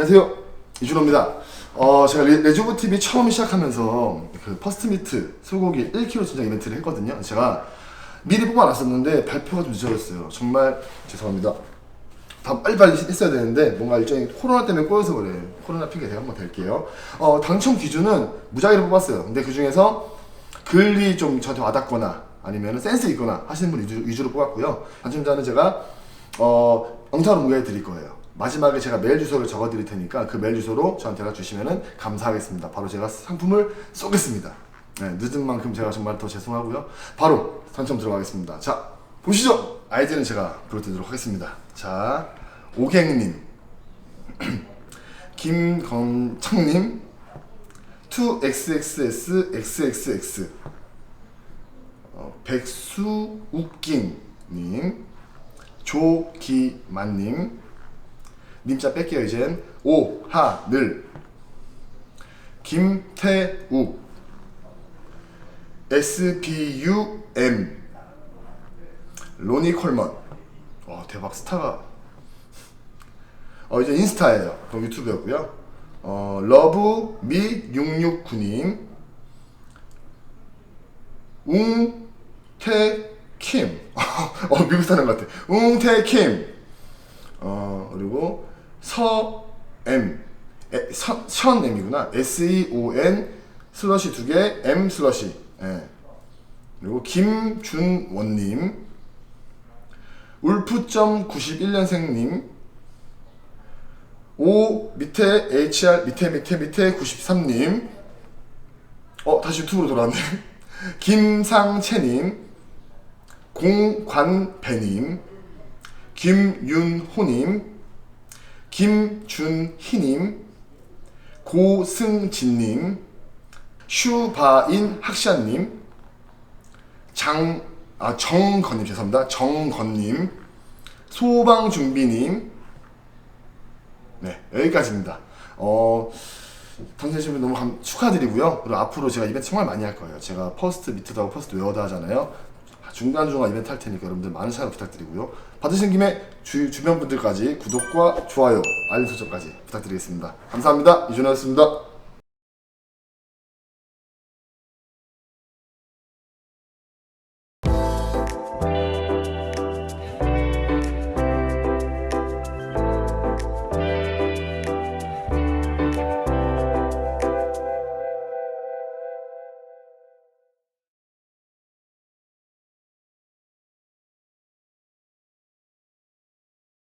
안녕하세요. 이준호입니다. 어 제가 레, 레주브 TV 처음 시작하면서 그 퍼스트 미트 소고기 1kg 진짜 이벤트를 했거든요. 제가 미리 뽑아놨었는데 발표가 좀 늦어졌어요. 정말 죄송합니다. 다 빨리빨리 했어야 되는데 뭔가 일정이 코로나 때문에 꼬여서 그래요 코로나 핑계 제가 한번 댈게요. 어 당첨 기준은 무작위로 뽑았어요. 근데 그 중에서 글이 좀 저한테 와닿거나 아니면 센스 있거나 하시는 분 위주, 위주로 뽑았고요. 당첨자는 제가 어 영상으로 공개해 드릴 거예요 마지막에 제가 메일 주소를 적어 드릴 테니까 그 메일 주소로 저한테 연락 주시면 감사하겠습니다. 바로 제가 상품을 쏘겠습니다. 네, 늦은 만큼 제가 정말 더 죄송하고요. 바로 당첨 들어가겠습니다. 자 보시죠. 아이디는 제가 보여드리도록 하겠습니다. 자 오갱님. 김건창님. 2xxsxxx 어, 백수웃깅님. 조기만님 님자 뺄게요 이젠. 오하늘. 김태욱. SBUM 로니 콜먼. 와 대박 스타가. 어 이제 인스타예요. 그럼 유튜브였고요. 어 러브 미 669님. 웅태킴. 어 미국 사람 같아. 웅태킴. 어 그리고 서M. 선M이구나. S E O N 슬러시 두 개 M 슬러시. 예. 그리고 김준원님. 울프.91년생님. 오 밑에 HR 밑에 밑에 밑에 93님. 어 다시 유튜브로 돌아왔네. 김상채님. 공관배님. 김윤호님 김준희님 고승진님 슈바인 학샤님 장, 아, 정건님, 죄송합니다. 정건님, 소방준비님, 네, 여기까지입니다. 어, 당첨되신 분 너무 감, 축하드리고요. 그리고 앞으로 제가 이벤트 정말 많이 할 거예요. 제가 퍼스트 미트도 하고 퍼스트 웨어도 하잖아요. 중간중간 이벤트 할 테니까 여러분들 많은 사랑 부탁드리고요. 받으신 김에 주, 주변 분들까지 구독과 좋아요, 알림 설정까지 부탁드리겠습니다. 감사합니다. 이준호였습니다.